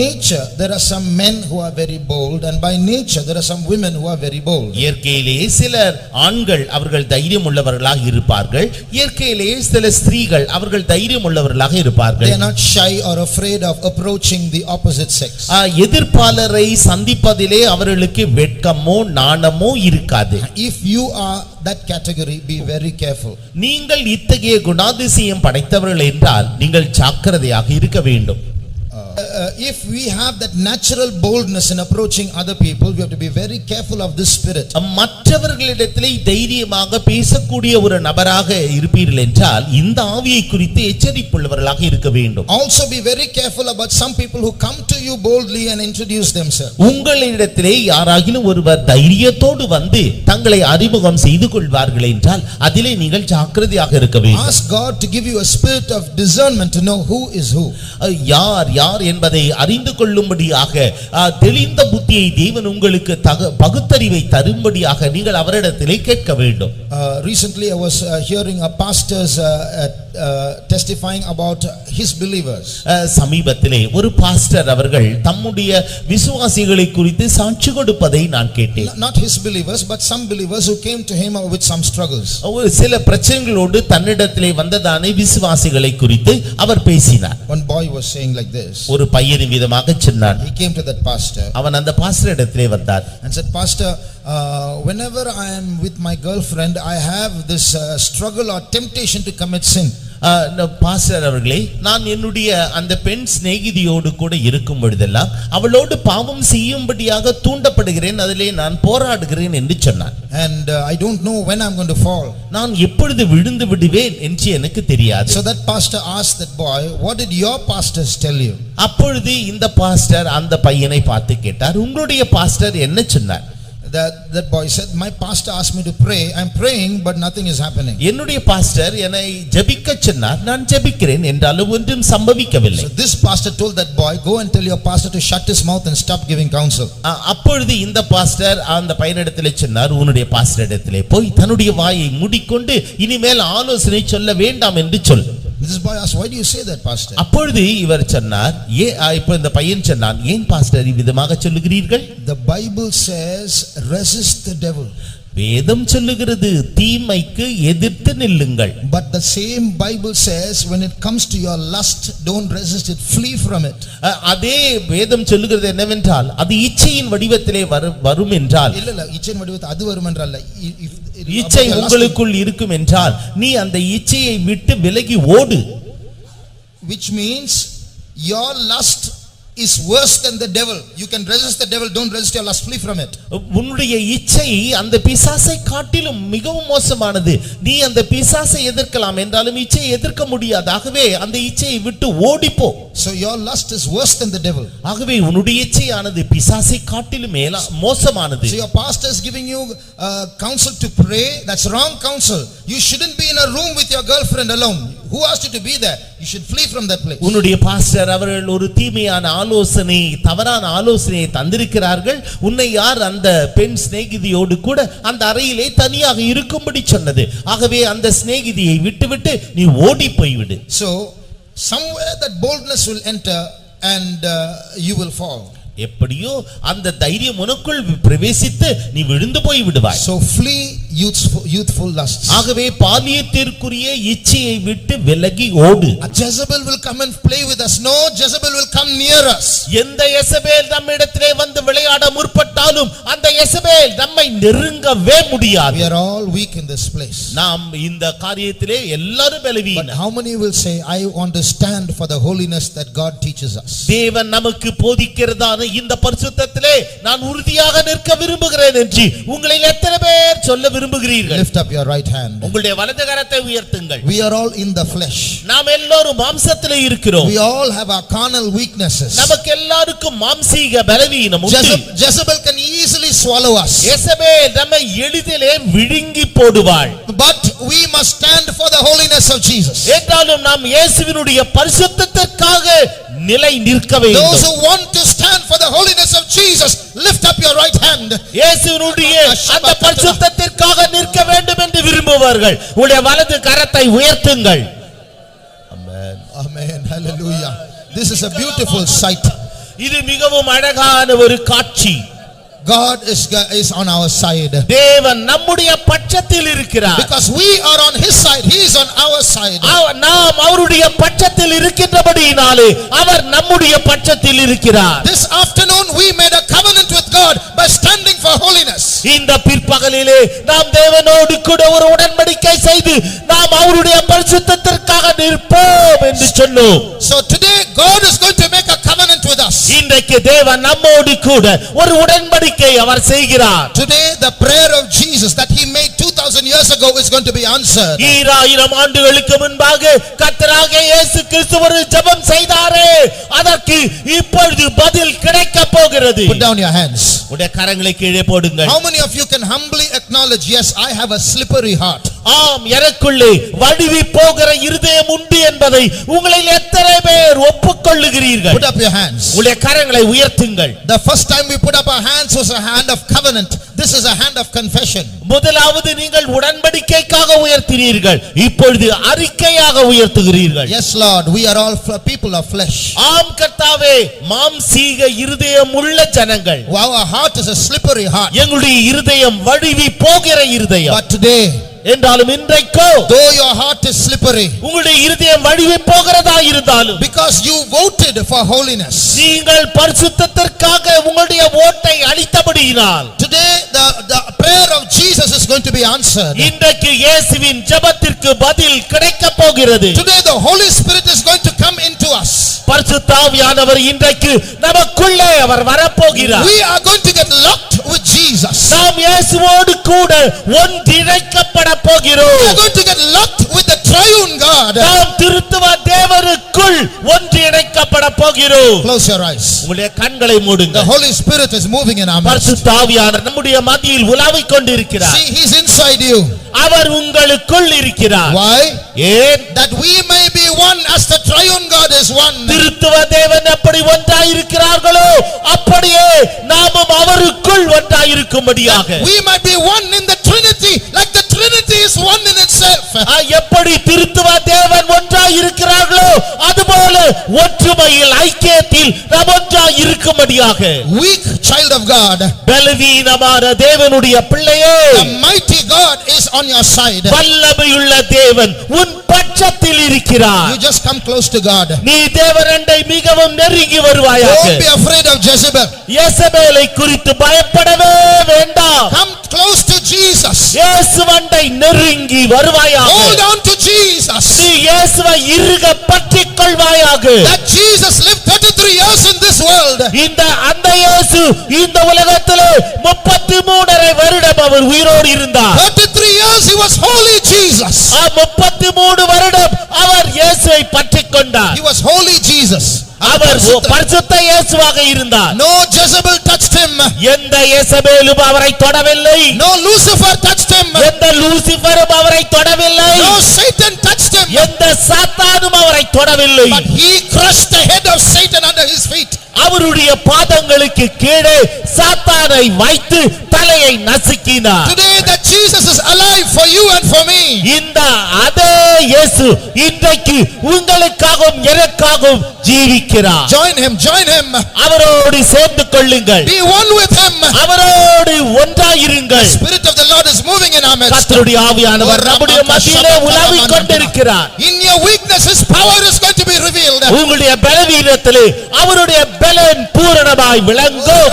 nature, there are some men who are very bold, and by nature, there are some women who are very bold. இயற்கையிலே சிலர் ஆண்கள் அவர்கள் தைரியம் உள்ளவர்களாக இருப்பார்கள் இயற்கையிலே சில ஸ்திரீகள் அவர்கள் தைரியம் உள்ளவர்களாக They இருப்பார்கள் are not shy or afraid of approaching the opposite sex. எதிர்ப்பாளரை சந்திப்பதிலே அவர்களுக்கு வெட்கமோ நாணமோ இருக்காது If you are that category, be very careful. நீங்கள் இத்தகைய குணாதிசயம் படைத்தவர்கள் என்றால் நீங்கள் ஜாக்கிரதையாக இருக்க வேண்டும் Uh, uh, if we have that natural boldness in approaching other people, we have to be very careful of this spirit. மற்றவர்களிடத்திலே தைரியமாக பேசக்கூடிய ஒரு நபராக இருப்பீர்கள் என்றால் இந்த ஆவியை குறித்து எச்சரிப்புள்ளவர்களாக இருக்க வேண்டும் Also be very careful about some people who come to you boldly and introduce themselves. உங்களிடத்திலே யாராகிலும் ஒருவர் தைரியத்தோடு வந்து தங்களை அறிமுகம் செய்து கொள்வார்கள் என்றால் அதிலே நீங்கள் ஜாக்கிரதையாக இருக்க வேண்டும் Ask God to give you a spirit of discernment to know who is who. யார் யார் என்பதை அறிந்து கொள்ளும்படியாக தெளிந்த புத்தியை தேவன் உங்களுக்கு தக பகுத்தறிவை தரும்படியாக நீங்கள் அவரிடத்திலே கேட்க வேண்டும். Uh, recently, I was uh, hearing a pastor's uh, testifying about his believers. சமீபத்திலே ஒரு பாஸ்டர் அவர்கள் தம்முடைய விசுவாசிகளை குறித்து சாட்சி கொடுப்பதை நான் கேட்டேன் Not his believers, but some believers who came to him with some struggles. ஒரு சில பிரச்சனைகளோடு தன்னிடத்திலே வந்ததானே விசுவாசிகளை குறித்து அவர் பேசினார் One boy was saying like this. ஒரு பையனின் விதமாக சொன்னான் He came to that pastor அவன் அந்த பாஸ்டர் இடத்திலே வந்தார் and said, Pastor, uh, whenever I am with my girlfriend, I have this uh, struggle or temptation to commit sin. அஹ், இந்த pastor அவர்களே நான் என்னுடைய அந்த பெண் சிநேகிதியோடு கூட இருக்கும் பொழுதெல்லாம் அவளோடு பாவம் செய்யும்படியாக தூண்டப்படுகிறேன் அதிலே நான் போராடுகிறேன் என்று சொன்னான் And uh, I don't know when I'm going to fall. நான் எப்பொழுது விழுந்து விடுவேன் என்று எனக்கு தெரியாது So that pastor asked that boy, What did your pastors tell you? அப்பொழுது இந்த பாஸ்டர் அந்த பையனை பார்த்து கேட்டார் உங்களுடைய பாஸ்டர் என்ன சொன்னார் That, that boy said, My pastor asked me to pray. I'm praying, but nothing is happening. என்னுடைய பாஸ்டர் என்னை ஜெபிக்க சொன்னார் நான் ஜெபிக்கிறேன் என்றாலும் ஒன்றும் சம்பவிக்கவில்லை So this pastor told that boy, Go and tell your pastor to shut his mouth and stop giving counsel. அப்பொழுது இந்த பாஸ்டர் அந்த பையனிடத்திலே சொன்னார் உன்னுடைய பாஸ்டர் இடத்திலே போய் தன்னுடைய வாயை மூடிக்கொண்டு இனிமேல் ஆலோசனை சொல்ல வேண்டாம் என்று சொல் This boy asked, Why do you say that, pastor? அப்பொழுது இவர் சொன்னார் ஏ இப்ப இந்த பையன் சொன்னான் ஏன் பாஸ்டர் இவ்விதமாக சொல்லுகிறீர்கள் The Bible says, Resist the devil. வேதம் சொல்லுகிறது தீமைக்கு எதிர்த்து நில்லுங்கள் But the same Bible says, when it comes to your lust, don't resist it, flee from it. அதே வேதம் சொல்லுகிறது என்னவென்றால் அது இச்சையின் வடிவத்திலே வரு- வரும் என்றால் இல்ல இல்ல இச்சையின் வடிவத்தில் அது if- if- இச்சை உங்களுக்குள் இருக்கும் என்றால் நீ அந்த இச்சையை விட்டு விலகி ஓடு. Which means your lust is worse than the devil. You can resist the devil, don't resist your lust, flee from it. உன்னுடைய இச்சை அந்த பிசாசை காட்டிலும் மிகவும் மோசமானது. நீ அந்த பிசாசை எதிர்க்கலாம் என்றாலும் இச்சையை எதிர்க்க முடியாது. ஆகவே அந்த இச்சையை விட்டு ஓடிப்போ. So your lust is worse than the devil. ஆகவே உன்னுடைய இச்சையானது பிசாசை காட்டிலும் மேலா மோசமானது So your pastor is giving you uh, counsel to pray. That's wrong counsel. You shouldn't be in a room with your girlfriend alone. Who asked you to be there? You should flee from that place. உன்னுடைய pastor அவர்கள் ஒரு தீமையான ஆலோசனை தவறான ஆலோசனையை தந்திருக்கிறார்கள் உன்னை யார் அந்த பெண் சிநேகிதியோடு கூட அந்த அறையிலே தனியாக இருக்கும்படி சொன்னது ஆகவே அந்த சிநேகிதியை விட்டுவிட்டு நீ ஓடி போய்விடு So somewhere that boldness will enter and uh, you will fall. எப்படியோ அந்த தைரியம் உனக்குள் பிரவேசித்து நீ விழுந்து போய் விடுவாய் So flee youthful, youthful lusts. ஆகவே பாலியத்திற்குரிய இச்சையை விட்டு விலகி ஓடு Jezebel will come and play with us. No Jezebel will come near us. எந்த எசபேல் நம்மிடத்திலே வந்து விளையாட முற்பட்டாலும் அந்த எசபேல் நம்மை நெருங்கவே We முடியாது are all weak in this place. நாம் இந்த காரியத்திலே எல்லாரும் But பலவீனம் how many will say, I want to stand for the holiness that God teaches us? தேவன் நமக்கு போதிக்கிறதான இந்த பரிசுத்தத்திலே நான் உறுதியாக நிற்க விரும்புகிறேன் என்று உங்களில் எத்தனை பேர் சொல்ல விரும்புகிறீர்கள் Lift up your right hand. உங்களுடைய வலது கரத்தை உயர்த்துங்கள் We are all in the flesh. நாம் எல்லோரும் மாம்சத்திலே இருக்கிறோம் We all have our carnal weaknesses. நமக்கு எல்லாருக்கும் மாம்சீக பலவீனம் உண்டு Jezebel, can easily swallow us. Jezebel நம்மை எளிதிலே விழுங்கி போடுவாள் But we must stand for the holiness of Jesus. என்றாலும் நாம் இயேசுவினுடைய பரிசுத்தத்திற்காக நிலை நிற்க Those வேண்டும் who want to the holiness of Jesus, lift up your right hand. இயேசுவினுடைய அந்த பரிசுத்தத்திற்காக நிற்க வேண்டும் என்று விரும்புவார்கள் உடைய வலது கரத்தை உயர்த்துங்கள் Amen. Hallelujah. This is a beautiful sight. இது மிகவும் அழகான ஒரு காட்சி God is, is on our side. தேவன் நம்முடைய பட்சத்தில் இருக்கிறார் Because we are on his side, he is on our side. அவ- நாம் அவருடைய பட்சத்தில் இருக்கின்றபடியினாலே அவர் நம்முடைய பட்சத்தில் இருக்கிறார் This afternoon we made a covenant with God by standing for holiness. இந்த பிற்பகலிலே நாம் தேவனோடு கூட ஒரு உடன்படிக்கை செய்து நாம் அவருடைய பரிசுத்தத்திற்காக நிற்போம் என்று சொன்னோம் So today God is going to make இன்றைக்கு தேவன் நம்மோடு கூட ஒரு உடன்படிக்கை அவர் செய்கிறார் Today the prayer of Jesus that he made 2000 years ago is going to be answered. ஈராயிரம் ஆண்டுகளுக்கு முன்பாக கர்த்தராக இயேசு கிறிஸ்து ஒரு ஜெபம் செய்தாரே அதற்கு இப்பொழுது பதில் கிடைக்க போகிறது Put down your hands. உடைய கரங்களை கீழே போடுங்கள் How many of you can humbly acknowledge, yes, I have a slippery heart. ஆம் எனக்குள்ளே வடிவி போகிற இருதயம் உண்டு என்பதை உங்களில் எத்தனை பேர் ஒப்புக்கொள்ளுகிறீர்கள் Put up your hands. உடைய கரங்களை உயர்த்துங்கள் The first time we put up our hands was a hand of covenant. This is a hand of confession. முதலாவது நீங்கள் உடன்படிக்கைக்காக உயர்த்தினீர்கள் இப்பொழுது அறிக்கையாக உயர்த்துகிறீர்கள் Yes, Lord, we are all people of flesh. ஆம் கர்த்தாவே மாம்சீக இருதயம் உள்ள ஜனங்கள் Our heart is a slippery heart. எங்களுடைய இருதயம் வழுவி போகிற இருதயம் But today, என்றாலும் இன்றைக்கோ though your heart is slippery, உங்களுடைய இருதயம் வழுவி போகிறதா இருந்தாலும் because you voted for holiness, நீங்கள் பரிசுத்தத்திற்காக உங்களுடைய ஓட்டை அளித்தபடியினால் today the, the prayer of Jesus is going to be answered. இன்றைக்கு இயேசுவின் ஜெபத்திற்கு பதில் கிடைக்க போகிறது Today the Holy Spirit is going to come into us. பரிசுத்தாவியானவர் இன்றைக்கு நமக்குள்ளே அவர் வரப்போகிறார் We are going to get locked with Jesus. நாம் இயேசுவோடு கூட ஒன்றிணைக்கப்பட We போகிறோம் are going to get locked with triune God. நாம் திருத்துவ ஒன்றிணைக்கப்பட போகிறோம் Close your eyes. உங்களுடைய கண்களை The மூடுங்க Holy Spirit is moving in our midst. பரிசுத்தாவியானவர் நம்முடைய மத்தியில் உலாவிக் கொண்டிருக்கிறார் See, He's inside you. அவர் உங்களுக்குள் இருக்கிறார் Why? ஏன் That we may be one as the triune God is one. திருத்துவ தேவன் எப்படி ஒன்றாயிருக்கிறார்களோ அப்படியே நாமும் அவருக்குள் ஒன்றாயிருக்கும்படியாக We might be one in the எப்படி திருத்துவ தேவன் ஒன்றாயிருக்கிறார்களோ அதுபோல ஒற்றுமையில் ஐக்கியத்தில் நாம் ஒன்றாயிருக்கும்படியாக Weak child of God, பலவீனமான தேவனுடைய பிள்ளையே the mighty God is on your side. வல்லமையுள்ள தேவன் உன் பட்சத்தில் இருக்கிறார் You just come close to God. நீ தேவரண்டை மிகவும் நெருங்கி வருவாயாக Don't be afraid of Jezebel. இயேசபேலை குறித்து பயப்படவே வேண்டாம் Come Jesus. இயேசுவண்டை நெருங்கி வருவாயாக Hold on to Jesus. நீ இயேசுவை இறுக பற்றிக் கொள்வாயாக That Jesus lived 33 years in this world. இந்த அந்த இயேசு இந்த உலகத்திலே முப்பத்தி மூணரை வருடம் அவர் உயிரோடு இருந்தார் 33 years he was holy Jesus. வருடம் அவர் இயேசுவை பற்றிக் கொண்டார் He was holy Jesus. அவர் பரிசுத்த இயேசுவாக இருந்தார் No Jezebel. எந்த இயேசபேலும் அவரை தொடவில்லை No Lucifer touched him. எந்த லூசிபரும் அவரை தொடவில்லை No Satan touched him. எந்த சாத்தானும் அவரை தொடவில்லை But he crushed his feet. அவருடைய பாதங்களுக்கு கீழே சாத்தானை வைத்து தலையை நசுக்கினார் Today that Jesus is alive for you and for me. இந்த அதே இயேசு இன்றைக்கு உங்களுக்காகவும் எனக்காகவும் ஜீவிக்கிறார் Join him, join him. அவரோடு சேர்ந்து கொள்ளுங்கள் Be one with him. அவரோடு ஒன்றாயிருங்கள் Spirit Lord is moving in our midst. கர்த்தருடைய ஆவியானவர் நம்முடைய மத்தியிலே உலாவிக் கொண்டிருக்கிறார் In your weakness, his power is going to be revealed. உங்களுடைய பலவீனத்திலே அவருடைய பலன் பூரணமாய் விளங்கும்